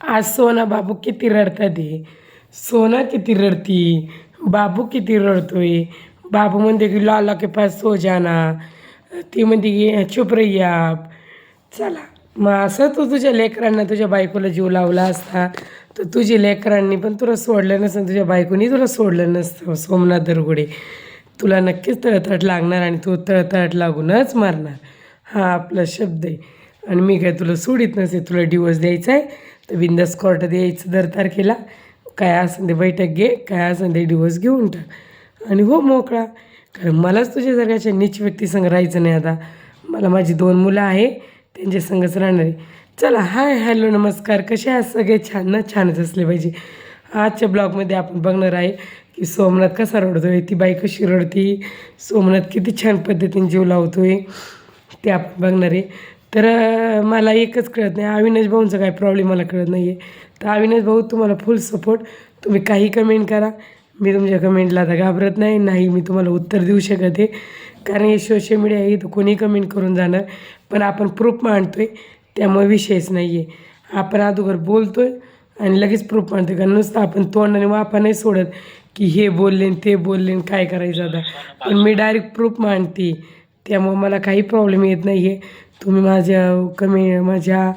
आज सोना बाबू किती रडतात आहे सोना किती रडती. बाबू किती रडतोय. बाबू म्हणते की लाला के पास सो जाना. ती म्हणते की चुप रही चला. मग असं तू तुझ्या लेकरांना तुझ्या बायकोला जीव लावला असता तर तुझी लेकरांनी पण तुला सोडलं नसतं तुझ्या बायकोनी तुला सोडलं नसतं. सोमनाथ दरगुडे तुला नक्कीच तळतळ लागणार आणि तू तळतळट लागूनच मारणार. हा आपला शब्द आहे. आणि मी काय तुला सोडित नसे तुला डिवोर्स द्यायचा आहे तर बिंदास कोर्टात यायचं दर तारखेला. काय असं ते बैठक घे काय असं ते डिवोर्स घेऊन टाक. आणि हो मोकळा. कारण मलाच तुझ्यासारख्याच्या नीच व्यक्तीसंग राहायचं नाही आता. मला माझी दोन मुलं आहे त्यांच्या संगच राहणार आहे. चला हाय हॅलो नमस्कार. कसे आहात सगळे? छान ना? छानच असले पाहिजे. आजच्या ब्लॉगमध्ये आपण बघणार आहे की सोमनाथ कसा रडतोय ती बाई कशी रडती सोमनाथ किती छान पद्धतीने जीव लावतोय ते आपण बघणार आहे. तर मला एकच कळत नाही. अविनाश भाऊंचा काय प्रॉब्लेम मला कळत नाही आहे तर अविनाश भाऊ तुम्हाला फुल सपोर्ट तुम्ही काही कमेंट करा. मी तुमच्या कमेंटला आता घाबरत नाही. नाही मी तुम्हाला उत्तर देऊ शकत आहे. कारण हे सोशल मीडिया आहे तर कोणी कमेंट करून जाणार. पण आपण प्रूफ मांडतो आहे त्यामुळे विषयच नाही आहे आपण अगोदर बोलतो आहे आणि लगेच प्रूफ मांडतो कारण नुसतं आपण तोंडाने वापा नाही सोडत की हे बोलले ते बोलले काय करायचं आता. पण मी डायरेक्ट प्रूफ मांडते. त्यामुळे मला काही प्रॉब्लेम येत नाही आहे तुम्ही माझ्या कमी माझ्या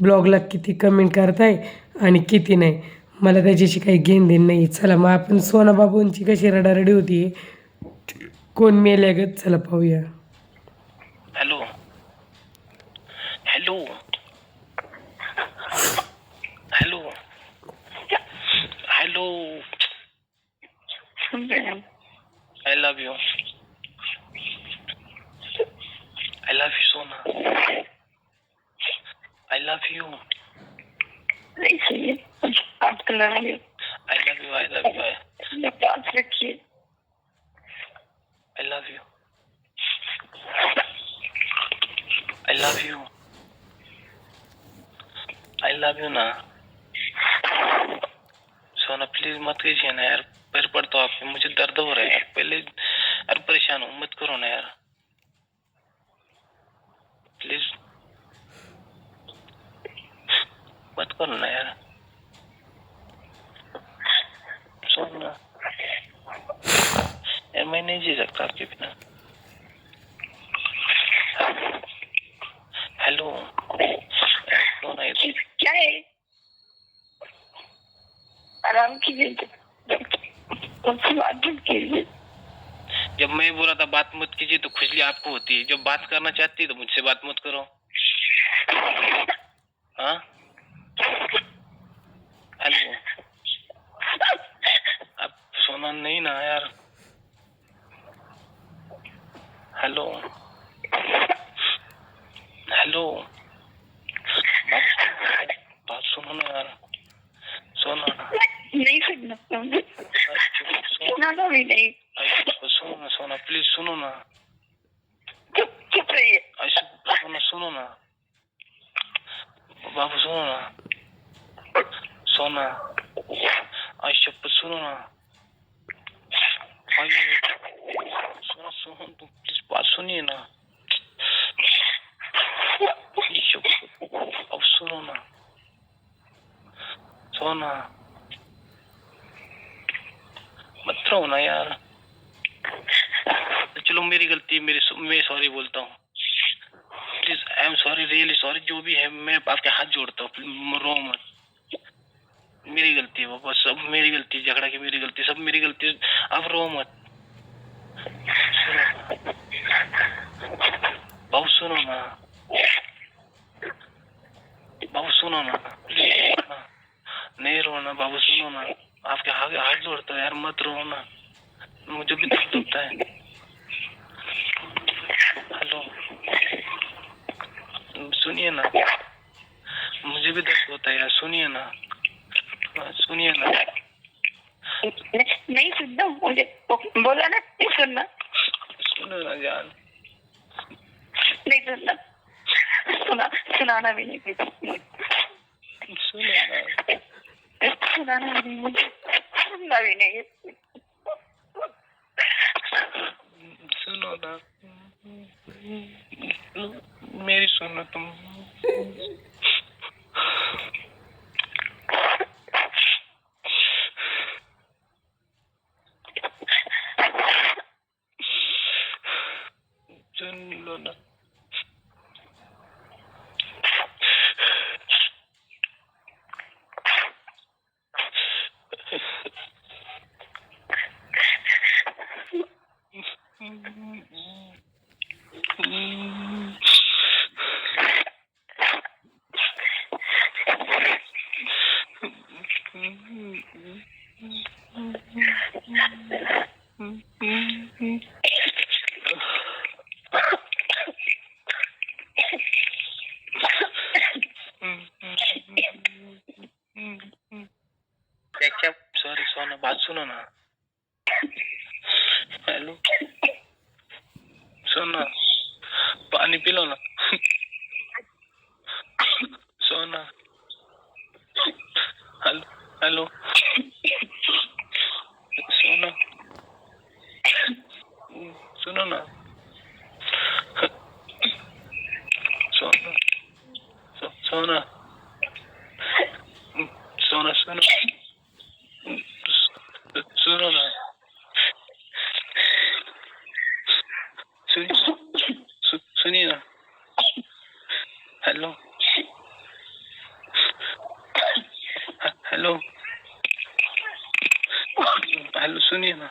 ब्लॉगला किती कमेंट करताय आणि किती नाही मला त्याच्याशी काही घेण देण नाही. चला मग आपण सोनाबाबूंची कशी रडारडी होती कोण मेल्या ग चला पाहूया. Hello hello love you I love you ना सोना प्लीज़ मत कीजिए ना यार। पैर पड़ता हूँ आपके मुझे दर्द हो रहा है। पहले यार परेशान हूँ, मत करो ना यार। प्लीज़ मत करो ना यार। सोना। यार, मैं नहीं जी सकता आपके बिना हेलो सोना ये ये क्या है आराम कीजिए कीजिए जब मैं बोला था, बात मत कीजिए तो खुजली आपको होती है। जब बात करना चाहती है तो मुझसे बात मत करो। हाँ? हेलो? आप सोना नहीं ना यार। हेलो? हेलो? बात सुनो ना यार। सोना नहीं सुनना सोना सुनाना भी नहीं सुनो ना सोना प्लीज सुनो ना चुप चुप रहिए ऐसे सोना सुनो ना बाबू सुनो ना सोना ऐसे सुनो ना अरे सोना सुनो तुम प्लीज बात सुनिए ना ऐसे, अब सुनो ना सोना मत रहो ना यार। चलो, मेरी गलती मेरी मैं सॉरी बोलता हूँ। Please I am sorry really sorry जो भी है, मैं आपके हाथ जोड़ता हूँ रो मत। मेरी गलती है, बाबा, सब मेरी गलती झगड़ा की मेरी गलती सब मेरी गलती। आप रो मत। बाबू, सुनो ना। बाबू, सुनो ना प्लीज़ नहीं रो ना बाबू, सुनो ना। आपके हाथ हाथ जोड़ता है यार मत रो ना। मुझे भी दर्द होता है। हेलो। सुनिए ना। मुझे भी दर्द होता है यार सुनिए ना। हाँ, सुनिए ना। नहीं नहीं सुनना मुझे बोला ना नहीं सुनना। सुनो ना जान। नहीं सुनना। सुना सुनाना भी नहीं। सुनो ना। सुनाना भी नहीं। मुझे सुनना भी नहीं सुनो ना मेरी सुनो तुम व्याख्या सॉरी सोना बात सुनो ना हेलो सोना पानी पिलो ना सोना हेलो हेलो सोना सुनो ना सोना सो, सोना सोना सुनो सु- सुनो ना सुन सु- सुनिए ना हेलो ह- हेलो हेलो सुनिए ना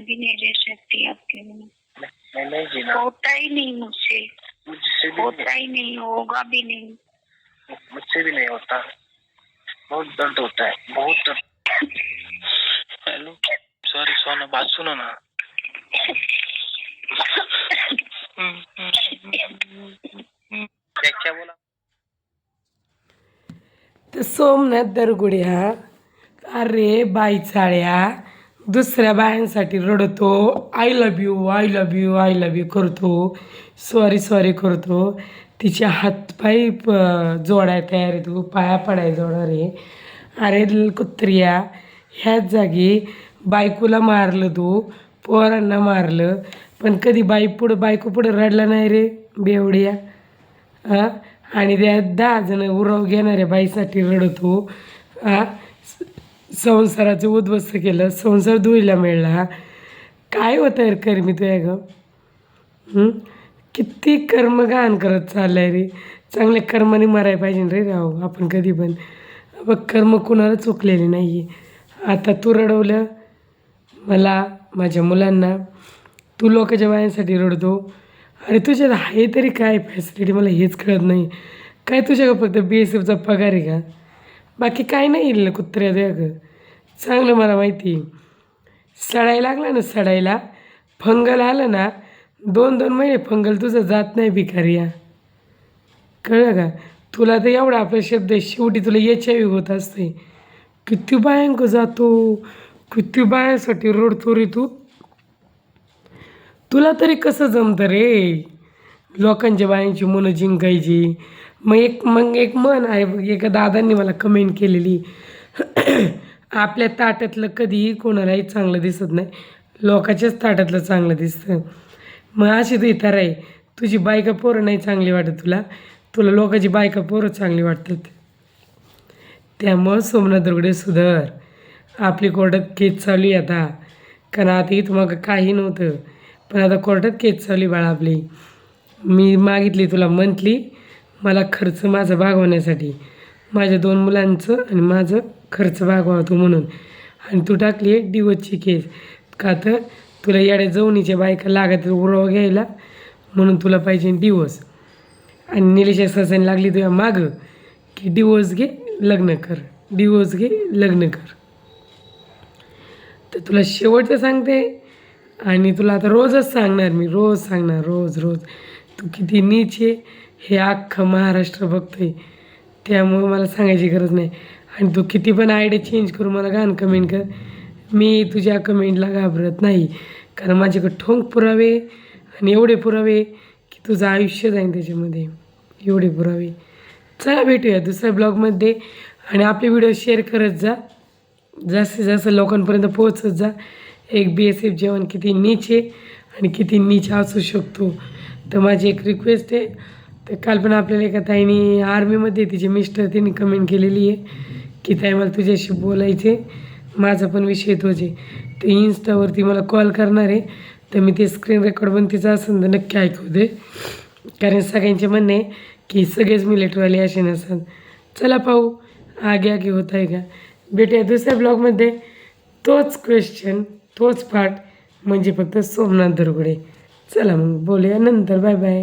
भी नहीं रह सकती आपके बिना मैं नहीं जीना होता ही नहीं मुझसे। मुझसे होता ही नहीं होगा भी नहीं। मुझसे भी नहीं होता। बहुत दर्द होता है बहुत दर्द। हेलो सॉरी सोना बात सुनो ना। बोला? तर सोमनाथ दरगुड्या अरे बाई चाळ्या? दुसऱ्या बायांसाठी रडतो. I love you I love you I love you करतो. सॉरी सॉरी करतो. तिचे हातपाय प जोडाय तयार आहे तू पाया पडाय जोडा रे. अरे कुत्रिया ह्याच जागी बायकोला मारलं तू. पोरांना मारलं. पण कधी बाई पुढं बायको पुढं रडला नाही रे बेवड्या. आणि त्या दहा जण उरव घेणाऱ्या बाईसाठी रडतो. हां संसाराचं उद्ध्वस्त केलं संसार धुईला मिळला. काय होतं रे कर्मी तुया ग? किती कर्म घाण करत चाललंय रे. चांगल्या कर्माने मरायला पाहिजे रे राव आपण कधी पण. बघ कर्म कुणाला चुकलेले नाही आहे आता तू रडवलं मला माझ्या मुलांना तू लोकांच्या बायांसाठी रडतो. अरे तुझ्यात आहे तरी काय फॅसिलिटी मला हेच कळत नाही. काय तुझ्या फक्त बी एस एफचा पगार आहे का? बाकी काय नाही येईल कुत्र्या द्या चांगलं मला माहिती. आहे. सडायला लागला ना सडायला. फंगल आलं ना दोन दोन महिने फंगल तुझं जात नाही भिकारिया. कळलं का? तुला तर एवढा आपला शब्द आहे शेवटी तुला एच आय व्ही होत असते. किती बायांक जातो. किती बायांसाठी रडतो रे तू. तुला तरी कसं जमतं रे? लोकांच्या बायांची मनं जिंकायची. मग एक मग एक मन आहे बघ एका दादांनी मला कमेंट केलेली. आपल्या ताटातलं कधीही कोणालाही चांगलं दिसत नाही. लोकाच्याच ताटातलं चांगलं दिसतं. मग अशी तू इतर आहे तुझी बायका पोरं नाही चांगली वाटत तुला. तुला लोकांची बायका पोरं चांगली वाटतात. त्यामुळं सोमनाथ दुर्गडे सुधर. आपली कोर्टात केस चालू आहे आता. कारण आताही तुम्हाला मग काही नव्हतं. पण आता कोर्टात केस चालू आहे बाळा आपली. मी मागितली तुला मंथली मला खर्च माझा भागवण्यासाठी. माझ्या दोन मुलांचं आणि माझं खर्च भागवावतो म्हणून. आणि तू टाकली आहे डिवोचची केस का तर तुला येड्या जवणीच्या बायका लागत उरवा घ्यायला म्हणून तुला पाहिजे डिवोर्स आणि निलेशा ससाने लागली तुझ्या मागं की डिवोर्स घे लग्न कर. डिवोर्स घे लग्न कर. तर तुला शेवटचं सांगते आणि तुला आता रोजच सांगणार मी. रोज सांगणार रोज रोज. तू किती नीच आहे. हे अख्खं महाराष्ट्र बघतोय. त्यामुळं मला सांगायची गरज नाही. आणि तू किती पण आयडिया चेंज करू मला घाण कमेंट कर. मी तुझ्या कमेंटला घाबरत नाही. कारण माझ्याकडे ठोंक पुरावे आणि एवढे पुरावे की तुझं आयुष्य जाईल त्याच्यामध्ये. एवढे पुरावे. चला भेटूया दुसऱ्या ब्लॉगमध्ये आणि आपले व्हिडिओ शेअर करत जा. जास्तीत जास्त लोकांपर्यंत पोहोचत जा. एक बी एस एफ जेवण किती नीच आहे आणि किती नीच असू शकतो. तर माझी एक रिक्वेस्ट आहे. तर काल पण आपल्याला एका ताईने आर्मीमध्ये तिचे मिस्टर तिने कमेंट केलेली आहे की ताई मला तुझ्याशी बोलायचे माझा पण विषय तोच आहे. ते इन्स्टावरती मला कॉल करणार आहे तर मी ते स्क्रीन रेकॉर्ड पण तिचं असेल तर नक्की ऐकू दे. कारण सगळ्यांचे म्हणणे आहे की सगळेच मिलेटवाले असे नसतात. चला पाहू आगे आगे होत आहे का? भेटूया दुसऱ्या ब्लॉगमध्ये तोच क्वेश्चन तोच पाठ म्हणजे फक्त सोमनाथ दरगुडे चला मग बोलूया नंतर. Bye bye